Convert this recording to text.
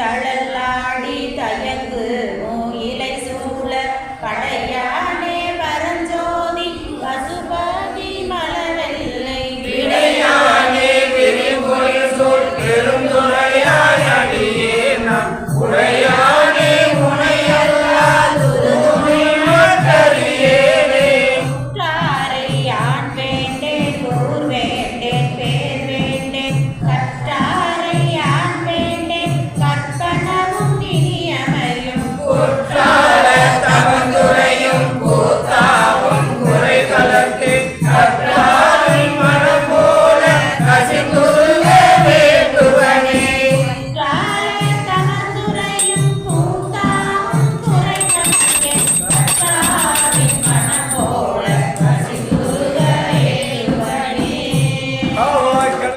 தழலாடி தயங்கு இலை சூழ படையானே பரஞ்சோதி பசுபாதி மலவெல்லை விடையானே பெருங்கொழி சொல் பெருந்துரையாய் அடியே நம் உடைய